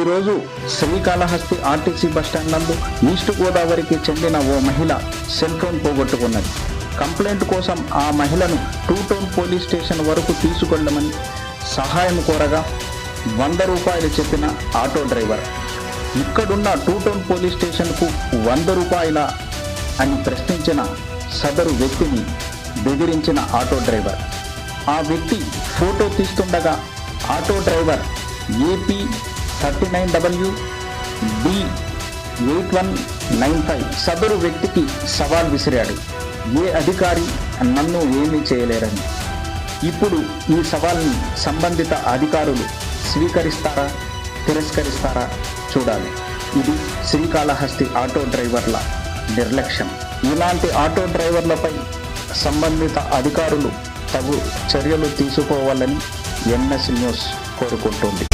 ఈరోజు Srikalahasti RTC bus stand నందు east గోదావరికి చెందిన ఓ మహిళ సెల్ ఫోన్ పోగొట్టుకున్నది. కంప్లైంట్ కోసం ఆ మహిళను టూ టౌన్ పోలీస్ స్టేషన్ వరకు తీసుకెళ్ళమని సహాయం కోరగా వంద రూపాయలు చెప్పిన ఆటో డ్రైవర్. ఇక్కడున్న టూ టౌన్ పోలీస్ స్టేషన్కు వంద రూపాయల అని ప్రశ్నించిన సదరు వ్యక్తిని బెదిరించిన ఆటో డ్రైవర్. ఆ వ్యక్తి photo తీస్తుండగా auto driver AP thirty nine W B eight one nine five సదరు వ్యక్తికి సవాల్ విసిరాడు. ఏ అధికారి నన్ను ఏమీ చేయలేరని. ఇప్పుడు ఈ సవాల్ని సంబంధిత అధికారులు స్వీకరిస్తారా తిరస్కరిస్తారా చూడాలి. ఇది శ్రీకాళహస్తి ఆటో డ్రైవర్ల నిర్లక్ష్యం. ఇలాంటి ఆటో డ్రైవర్లపై సంబంధిత అధికారులు తగు చర్యలు తీసుకోవాలని ఎంఎస్ న్యూస్ కోరుకుంటోంది.